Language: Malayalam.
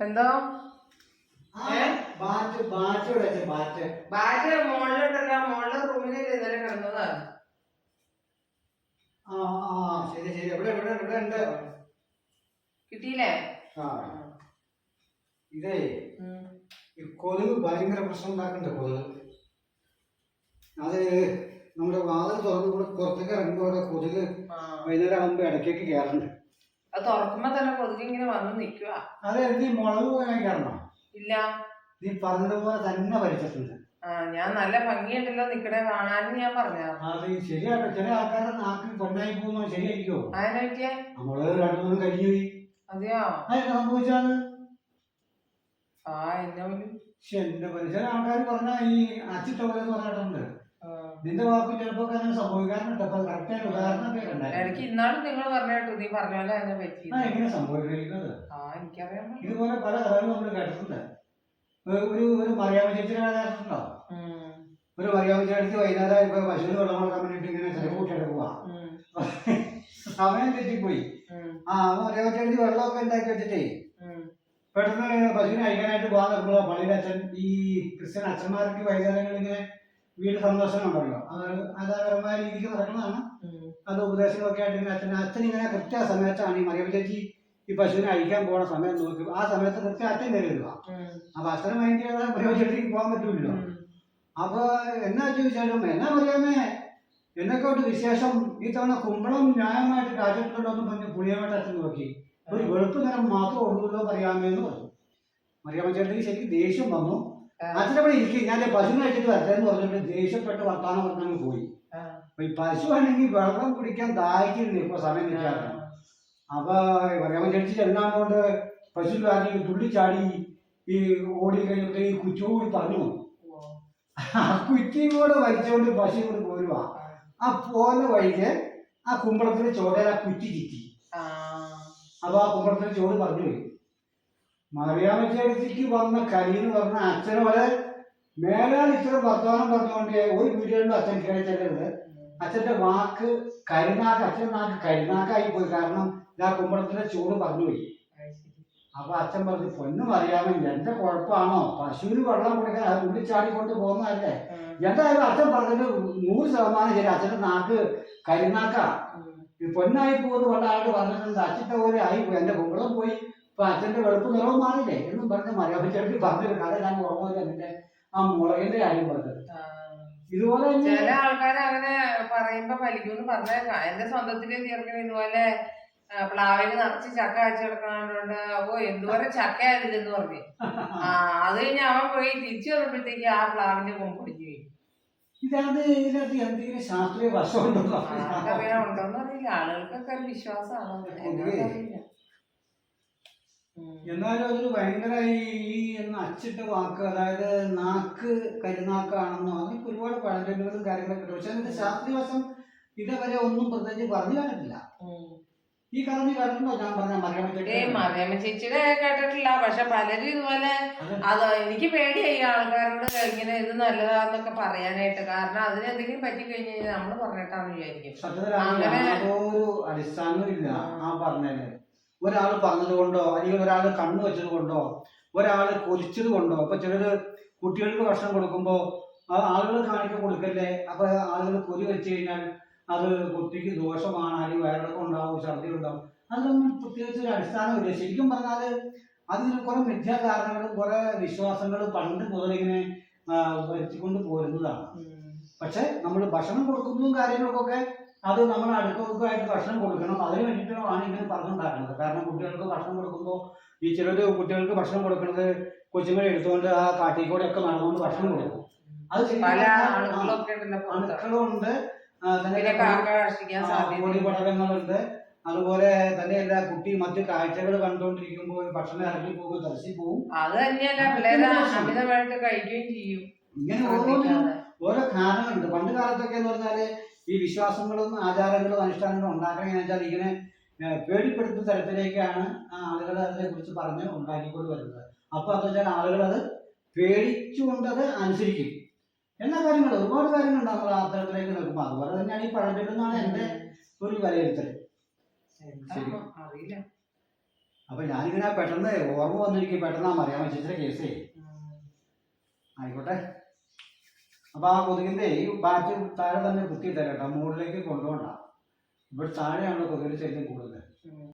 എന്തോ? ബാറ്റ് മോളിലോട്ടല്ല മോളിലെ റൂമിലല്ലേ ഇന്നലെ കിടന്നതാ കിട്ടിയില്ലേ? ഇതേ ഈ കൊതുക് ഭയങ്കര പ്രശ്നം ഉണ്ടാക്കുന്നുണ്ട് കൊതുക്. അത് നമ്മുടെ വാതിൽ തുറന്ന് കൂടെ പുറത്തേക്ക് ഇറങ്ങുമ്പോൾ കൊതുക്. വൈകുന്നേരം ആകുമ്പോൾ ഇടയ്ക്കൊക്കെ കയറുന്നുണ്ട് അത് തുറക്കുമ്പോ തന്നെ കൊതുക് ഇങ്ങനെ വന്ന് നിക്കുവാ. അത് നീ മുളക് ഇല്ല. നീ പറഞ്ഞതുപോലെ തന്നെ വലിച്ചിട്ടുണ്ട് ആ ഞാൻ നല്ല ഭംഗിയുണ്ടല്ലോ നിക്കണേ കാണാനും ഞാൻ പറഞ്ഞ അത് ശരിയാട്ടോ. ചില പൊന്നായി നമ്മൾ കഴിഞ്ഞു അതെയോ? അതെന്താ സംഭവിച്ചാണ് ആ എന്നെ പക്ഷെ എന്റെ പരി- ചില ആൾക്കാർ പറഞ്ഞ ഈ അച്ചിട്ട പോലെ പറഞ്ഞിട്ടുണ്ട്. നിന്റെ വാക്ക് ചിലപ്പോ അങ്ങനെ സംഭവിക്കാറുണ്ട്? അപ്പൊ കറക്റ്റ് ആയിട്ട് ഉദാഹരണമൊക്കെ ഉണ്ടായിരുന്നു. ഇടയ്ക്ക് ഇന്നാളും നിങ്ങൾ പറഞ്ഞു നീ പറഞ്ഞ പോലെ അതിനെ പറ്റി. എങ്ങനെ സംഭവിക്കുന്നത് ഇതുപോലെ പല കഥകളും നമ്മൾ കേട്ടിട്ടുണ്ട്. ഒരു- ഒരു ഒരു മറിയാമ ചേച്ചിയുടെ കഥ കേട്ടിട്ടുണ്ടോ ഒരു മറിയാമ ചേച്ചി വൈകുന്നേരം ഇപ്പൊ പശുവിന് വെള്ളം കൊടുക്കാൻ വേണ്ടിട്ട് ഇങ്ങനെ ചെലവ് കൂട്ടിയിട്ട് പോവാ. സമയം തെറ്റിപ്പോയി ആ മറിയാമ ചേച്ചി വെള്ളമൊക്കെ ഉണ്ടാക്കി വെച്ചിട്ടേ പെട്ടെന്ന് പശുവിനെ അയക്കാനായിട്ട് പോകാൻ നിൽക്കുമ്പോൾ പള്ളിയിലെ അച്ഛൻ ഈ ക്രിസ്ത്യൻ അച്ഛന്മാർക്ക് വൈകുന്നേരങ്ങളിൽ ഇങ്ങനെ വീട് സന്ദർശനം ഉണ്ടല്ലോ അത് ആധാരപരമായ രീതിക്ക് നടക്കുന്നതാണ്. അത് ഉപദേശങ്ങളൊക്കെ ആയിട്ട് ഇങ്ങനെ അച്ഛൻ അച്ഛൻ ഇങ്ങനെ കൃത്യ സമയത്താണ് ഈ മറിയം ചേച്ചി ഈ പശുവിനെ അഴിക്കാൻ പോണ സമയം നോക്കി. ആ സമയത്ത് കൃത്യം അച്ഛൻ കരുതുക അപ്പൊ അച്ഛനും അതിന്റെ പ്രയോജനത്തിലേക്ക് പോകാൻ പറ്റൂല്ലോ അപ്പൊ എന്നാ ചോദിച്ചാലും എന്നാ പറയാമേ എന്നെക്കോട്ട് വിശേഷം? ഈ തവണ കുമ്പളം ന്യായമായിട്ട് കാറ്റിട്ടുണ്ടോ എന്ന് പറഞ്ഞ് പുളിയമായിട്ട് അച്ഛൻ നോക്കി. ഒരു വെളുപ്പ് നിറം മാത്രം ഉള്ളൂല്ലോ പറയാമേ എന്ന് പറഞ്ഞു. മറിയാമ്മ ചേട്ടന് ശരിക്കും ദേഷ്യം വന്നു. അച്ഛനവിടെ ഇരിക്കും. ഞാൻ പശു കഴിച്ചിട്ട് അച്ഛൻ എന്ന് പറഞ്ഞിട്ട് ദേഷ്യപ്പെട്ട് വർത്താനം പറഞ്ഞങ്ങ് പോയി. അപ്പൊ ഈ പശു ആണെങ്കിൽ വെള്ളം കുടിക്കാൻ ദാഹിക്കുന്നു ഇപ്പൊ സമയം നിൽക്കാറ് അപ്പൊ പറയാൻ ചേച്ചി ചെന്നാണ്ട് പശു കാറ്റി തുള്ളിച്ചാടി ഈ ഓടി കഴിഞ്ഞിട്ട് ഈ കുച്ചോടി പറഞ്ഞു വന്നു. ആ കുറ്റിയും കൂടെ വലിച്ചുകൊണ്ട് പശു കൊണ്ട് പോരുക ആ. പോന്ന വഴിക്ക് ആ കുമ്പളത്തിന് ചോടയിൽ ആ കുറ്റി ചിറ്റി. അപ്പൊ ആ കുമ്പളത്തിന് ചോട് പറഞ്ഞു പോയി. മറിയാമ്മച്ചേടത്തേക്ക് വന്ന കരി എന്ന് പറഞ്ഞ അച്ഛനെ പോലെ മേലാൽ ഇത്ര വർത്തമാനം പറഞ്ഞുകൊണ്ട് ഒരു വീടുകളിലും അച്ഛൻ കേട്ടത് അച്ഛന്റെ വാക്ക് കരിനാക്ക് അച്ഛൻ നാക്ക് കരിനാക്കായി പോയി. കാരണം ഞാൻ കുമ്പളത്തിന്റെ ചൂട് പറഞ്ഞുപോയി അപ്പൊ അച്ഛൻ പറഞ്ഞു പൊന്നും അറിയാമോ എന്റെ കുഴപ്പമാണോ? പശുവിന് വെള്ളം കൊടുക്കാൻ അത് ഉള്ളി ഉള്ളിച്ചാടിക്കൊണ്ട് പോകുന്നതല്ലേ? എന്തായാലും അച്ഛൻ പറഞ്ഞത് നൂറ് ശതമാനം ശരി അച്ഛന്റെ നാക്ക് കരിനാക്ക. പൊന്നായി പോകുന്ന പല ആൾ പറഞ്ഞിട്ടുണ്ട് അച്ഛന്റെ പോലെ ആയി പോയി എന്റെ കുമ്പളം പോയി. ഇപ്പൊ അച്ഛന്റെ വെളുപ്പ് നിറവ് മാറില്ലേ എന്നും അപ്പ ചേട്ടൻ പറഞ്ഞൊരു കഥ ഞാൻ ഓർമ്മ എന്റെ ആ മുളകിന്റെ കാര്യം പറഞ്ഞത്. ഇതുപോലെ ചില ആൾക്കാർ അങ്ങനെ പറയുമ്പോ ഫലിക്കുമെന്ന് പറഞ്ഞേക്കാം. എന്റെ സ്വന്തത്തിൽ ചേർക്കണ ഇതുപോലെ പ്ലാവിന് നിറച്ച് ചക്ക അയച്ചു കിടക്കണോണ്ട് അപ്പോ എന്തോരം ചക്ക അതിലെന്ന് പറഞ്ഞു. ആ അത് കഴിഞ്ഞ് അവൻ പോയി തിരിച്ചു വന്നപ്പോഴത്തേക്ക് ആ പ്ലാവിന്റെ കൊമ്പ് പിടിച്ചു പോയി ഇതാണ് ഇതിനകത്ത് എന്തെങ്കിലും ശാസ്ത്രീയ വശമുണ്ടോ? ഉണ്ടോന്ന് അറിയില്ല. ആളുകൾക്കൊക്കെ വിശ്വാസമാണോ. എന്നാലും അതൊരു ഭയങ്കര ഈ എന്ന അച്ചിട്ട വാക്ക് അതായത് നാക്ക് കരുനാക്കാണെന്നോ അതിന് ഒരുപാട് പഴഞ്ചൊല്ലുകളും കാര്യങ്ങളൊക്കെ ഉണ്ട്. പക്ഷെ അതിന്റെ ശാസ്ത്രീയ വശം ഇതേവരെ ഒന്നും പ്രത്യേകിച്ച് പറഞ്ഞു കണ്ടിട്ടില്ല ഈ കഥ നീ കേട്ടിട്ടുണ്ടോ? ഞാൻ പറഞ്ഞ മറിയാമ്മ ചേച്ചിയുടെ കേട്ടിട്ടില്ല. പക്ഷെ പലരും ഇതുപോലെ അത്. എനിക്ക് പേടിയായി ആൾക്കാരോട് ഇങ്ങനെ ഇത് നല്ലതാന്നൊക്കെ പറയാനായിട്ട്. കാരണം അതിന് എന്തെങ്കിലും പറ്റി കഴിഞ്ഞ് കഴിഞ്ഞാൽ നമ്മൾ പറഞ്ഞിട്ടാന്ന് വിചാരിക്കും. അങ്ങനെ- അടിസ്ഥാനമില്ല ആ പറഞ്ഞതിന്. ഒരാൾ പറഞ്ഞത് കൊണ്ടോ അല്ലെങ്കിൽ ഒരാൾ കണ്ണു വെച്ചത് കൊണ്ടോ ഒരാൾ കൊലിച്ചത് കൊണ്ടോ ഇപ്പൊ ചിലര് കുട്ടികൾക്ക് ഭക്ഷണം കൊടുക്കുമ്പോ ആ ആളുകൾ കാണിക്ക കൊടുക്കല്ലേ? അപ്പൊ ആളുകൾ കൊലി വെച്ച് കഴിഞ്ഞാൽ അത് കുട്ടിക്ക് ദോഷമാണ് അല്ലെങ്കിൽ വയറിളക്കം ഉണ്ടാവും ഛർദി ഉണ്ടാവും. അതൊന്നും പ്രത്യേകിച്ച് ഒരു അടിസ്ഥാനമില്ല. ശരിക്കും പറഞ്ഞാൽ അതിന് കുറെ മിഥ്യാധാരണകളും കുറെ വിശ്വാസങ്ങളും പണ്ട് മുതലിങ്ങനെ ഇങ്ങനെ വരുത്തിക്കൊണ്ട് പോരുന്നതാണ്. പക്ഷെ നമ്മൾ ഭക്ഷണം കൊടുക്കുന്നതും കാര്യങ്ങൾക്കൊക്കെ അത് നമ്മൾ അടുക്കൾക്കായിട്ട് ഭക്ഷണം കൊടുക്കണം. അതിന് വേണ്ടിയിട്ടാണ് ഇങ്ങനെ പറഞ്ഞുണ്ടാക്കുന്നത് കാരണം കുട്ടികൾക്ക് ഭക്ഷണം കൊടുക്കുമ്പോൾ ഈ ചിലർ കുട്ടികൾക്ക് ഭക്ഷണം കൊടുക്കുന്നത് കൊച്ചുങ്ങളെ എടുത്തുകൊണ്ട് ആ കാട്ടിൽ കൂടെ ഒക്കെ നടന്നുകൊണ്ട് ഭക്ഷണം കൊടുക്കും. അത് പല അണുക്കളുണ്ട്. തന്നെ എല്ലാ പൊടിപടലങ്ങളുണ്ട്. അതുപോലെ തന്നെയല്ല കുട്ടി മറ്റു കാഴ്ചകൾ കണ്ടുകൊണ്ടിരിക്കുമ്പോൾ ഭക്ഷണം ഇറങ്ങി പോകും ദർശി പോകും. അത് തന്നെയല്ല പിള്ളേര് അമിതമായിട്ട് കഴിക്കുകയും ചെയ്യും. ഇങ്ങനെ ഓരോ. ഓരോ കാരണങ്ങളുണ്ട്. പണ്ട് കാലത്തൊക്കെ എന്ന് പറഞ്ഞാൽ ഈ വിശ്വാസങ്ങളും ആചാരങ്ങളും അനുഷ്ഠാനങ്ങളും ഉണ്ടാക്കണം എന്ന് വെച്ചാൽ ഇങ്ങനെ പേടിപ്പെടുത്തുന്ന തരത്തിലേക്കാണ് ആ ആളുകൾ അതിനെ കുറിച്ച് പറഞ്ഞ് ഉണ്ടാക്കിക്കൊണ്ട് വരുന്നത്. അപ്പൊ അത് വെച്ചാൽ ആളുകൾ അത് പേടിച്ചുകൊണ്ടത് അനുസരിക്കും. എല്ലാ കാര്യങ്ങൾ ഒരുപാട് കാര്യങ്ങളുണ്ട് നമ്മൾ ആ തരത്തിലേക്ക് നിൽക്കുമ്പോൾ അതുപോലെ തന്നെയാണ് ഈ പഴഞ്ചൊല്ലെന്നാണ് എന്റെ ഒരു വിലയിരുത്തൽ. അറിയില്ല. അപ്പൊ ഞാനിങ്ങനെ പെട്ടെന്ന് ഓർമ്മ വന്നിരിക്കും. പെട്ടെന്ന് ആ മറിയാമ്മ ചേച്ചിയുടെ കേസേ. ആയിക്കോട്ടെ. അപ്പൊ ആ കൊതുകിന്റെ ഈ ബാറ്റ് താഴെ തന്നെ കുത്തിയിട്ടല്ല കേട്ടോ. മുകളിലേക്ക് കൊണ്ടുപോകണ്ട. ഇവിടെ താഴെയാണ് കൊതുകിന്റെ ശല്യം കൂടുതൽ.